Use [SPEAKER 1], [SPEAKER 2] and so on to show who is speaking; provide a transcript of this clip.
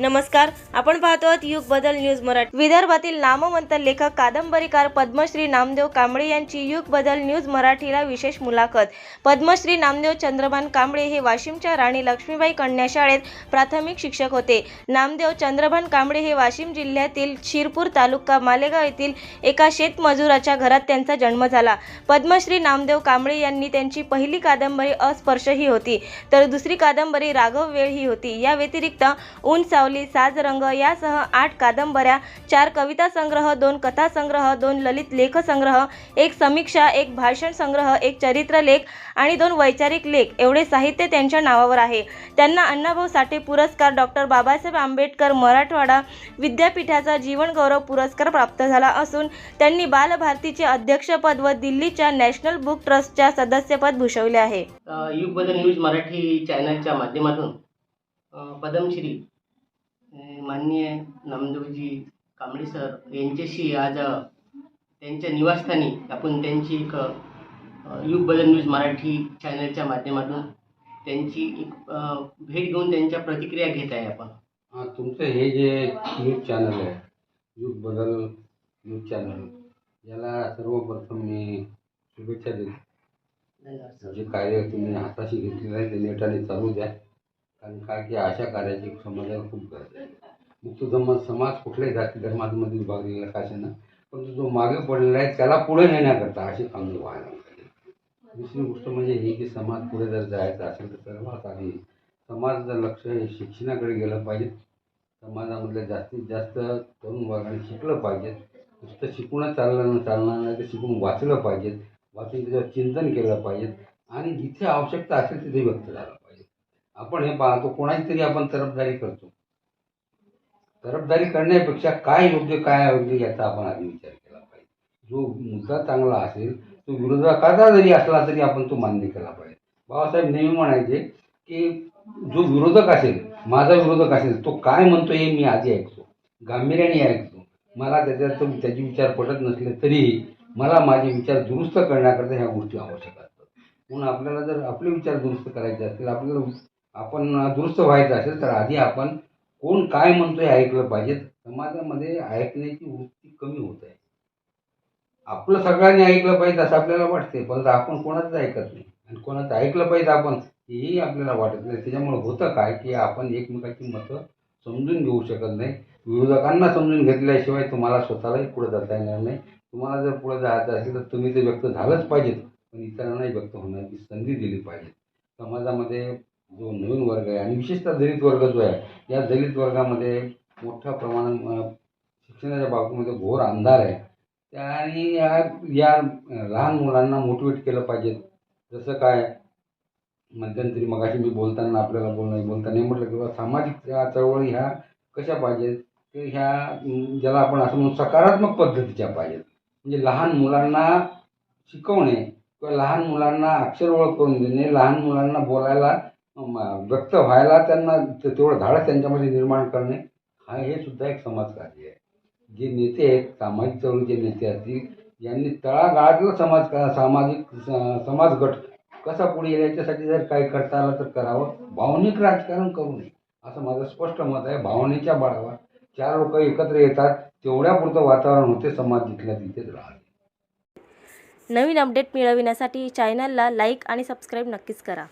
[SPEAKER 1] नमस्कार आपण पाहतो आहोत युग बदल न्यूज मराठी. विदर्भातील नामवंत लेखक कादंबरीकार पद्मश्री नामदेव कांबळे यांची युग बदल न्यूज मराठीला विशेष मुलाखत. पद्मश्री नामदेव चंद्रभान कांबळे हे वाशिमच्या राणी लक्ष्मीबाई कन्या शाळेत प्राथमिक शिक्षक होते. नामदेव चंद्रभान कांबळे हे वाशिम जिल्ह्यातील शिरपूर तालुका मालेगाव येथील एका शेतमजुराच्या घरात त्यांचा जन्म झाला. पद्मश्री नामदेव कांबळे यांनी त्यांची पहिली कादंबरी अस्पर्श ही होती. तर दुसरी कादंबरी राघव वेळ ही होती. या व्यतिरिक्त ऊन सावली साज रंग यासह आठ कादंबऱ्या चार कविता संग्रह दोन कथा संग्रह दोन ललित लेख संग्रह एक समीक्षा एक भाषण संग्रह एक चरित्रलेख आणि दोन वैचारिक लेख. एवढे साहित्य त्यांच्या नावावर आहे. त्यांना अण्णाभाऊ साठे पुरस्कार डॉक्टर बाबासाहेब आंबेडकर मराठवाडा विद्यापीठाचा जीवनगौरव पुरस्कार प्राप्त झाला असून त्यांनी बालभारतीचे अध्यक्षपद व दिल्लीच्या नॅशनल बुक ट्रस्टच्या सदस्यपद भूषवले आहे.
[SPEAKER 2] युग बदल न्यूज मराठी चॅनलच्या माध्यमातून पद्मश्री माननीय नामदेवजी कांबळे सर यांच्याशी आज त्यांच्या निवासस्थानी आपण त्यांची एक युग बदल न्यूज मराठी चॅनलच्या माध्यमातून त्यांची एक भेट घेऊन त्यांच्या प्रतिक्रिया घेत आहे आपण.
[SPEAKER 3] हा तुमचं हे जे न्यूज चॅनल आहे युग बदल न्यूज चॅनल याला सर्वप्रथम मी शुभेच्छा देतो. जे कार्य तुम्ही हाताशी घेतलेलं आहे ते नेटाने चालू द्या. कारण काय की अशा कार्याची समाजाला खूप गरज आहे. तो जम समाज कुठल्याही जाती धर्मांमध्ये विभागलेला का परंतु जो मागे पडलेला आहे त्याला पुढे नेण्याकरता अशी कामे व्हायला दुसरी गोष्ट म्हणजे ही की समाज पुढे जर जायचं असेल तर सर्वात आधी समाजाचं लक्ष हे शिक्षणाकडे गेलं पाहिजे. समाजामधल्या जास्तीत जास्त तरुण वर्गाने शिकलं पाहिजे. नुसतं शिकूनच चाललं चालणार नाही तर शिकून वाचलं पाहिजे. वाचून त्याच्यावर चिंतन केलं पाहिजे. आणि जिथे आवश्यकता असेल तिथे व्यक्त झालं पाहिजे. आपण हे पाहतो कोणाची तरी आपण तरफदारी करतो. तरफदारी करण्यापेक्षा काय योग्य काय अयोग्य याचा आपण आधी विचार केला पाहिजे. जो मुद्दा चांगला असेल तो विरोधकाचा जरी असला तरी आपण तो मान्य केला पाहिजे. बाबासाहेब नेहमी म्हणायचे की जो विरोधक असेल माझा विरोधक असेल तो काय म्हणतो हे मी आधी ऐकतो. गांभीर्याने ऐकतो. मला त्याच्यात त्याचे विचार पटत नसले तरीही मला माझे विचार दुरुस्त करण्याकरता ह्या गोष्टी आवश्यक असतात. म्हणून आपल्याला जर आपले विचार दुरुस्त करायचे असतील आपल्याला आपण दुरुस्त व्हायचं असेल तर आधी आपण कोण काय म्हणतो ऐकलं पाहिजे. समाजामध्ये ऐकण्याची वृत्ती कमी होत आहे. आपलं सगळ्यांनी ऐकलं पाहिजे असं आपल्याला वाटते परंतु आपण कोणाचं ऐकत नाही. आणि कोणाचं ऐकलं पाहिजे आपण हेही आपल्याला वाटत नाही. त्याच्यामुळे होतं काय की आपण एकमेकाची मतं समजून घेऊ शकत नाही. विरोधकांना समजून घेतल्याशिवाय तुम्हाला स्वतःलाही पुढे जाता येणार नाही. तुम्हाला जर पुढे जायचं असेल तर तुम्ही ते व्यक्त झालंच पाहिजेत पण इतरांनाही व्यक्त होण्याची संधी दिली पाहिजे. समाजामध्ये जो नवीन वर्ग आहे आणि विशेषतः दलित वर्ग जो आहे या दलित वर्गामध्ये मोठ्या प्रमाणात शिक्षणाच्या बाबतीमध्ये घोर अंधार आहे. आणि या या लहान मुलांना मोटिवेट केलं पाहिजे. जसं काय मध्यंतरी मगाशी मी बोलताना आपल्याला बोलणं बोलताना म्हटलं की बाबा सामाजिक चळवळी ह्या कशा पाहिजेत? तर ह्या ज्याला आपण असं म्हणू सकारात्मक पद्धतीच्या पाहिजेत. म्हणजे लहान मुलांना शिकवणे किंवा लहान मुलांना अक्षर ओळख करून देणे लहान मुलांना बोलायला व्यक्त व्हायला त्यांना ते- तेवढं धाडस त्यांच्यामध्ये निर्माण करणे हा हे सुद्धा एक समाजकार्य आहे. जे नेते आहेत सामाजिक चळवळीचे नेते असतील यांनी तळागाळातला समाज सामाजिक समाजगट समाज गट कसा पुढे येईल याच्यासाठी जर काही करता आलं तर करावं. भावनिक राजकारण करू नये असं माझं स्पष्ट मत आहे. भावनेच्या बळावर चार लोक एकत्र येतात तेवढ्यापुरतं वातावरण होते समाज जिथल्या तिथेच राहते.
[SPEAKER 1] नवीन अपडेट मिळविण्यासाठी चॅनलला लाईक आणि सबस्क्राईब नक्कीच करा.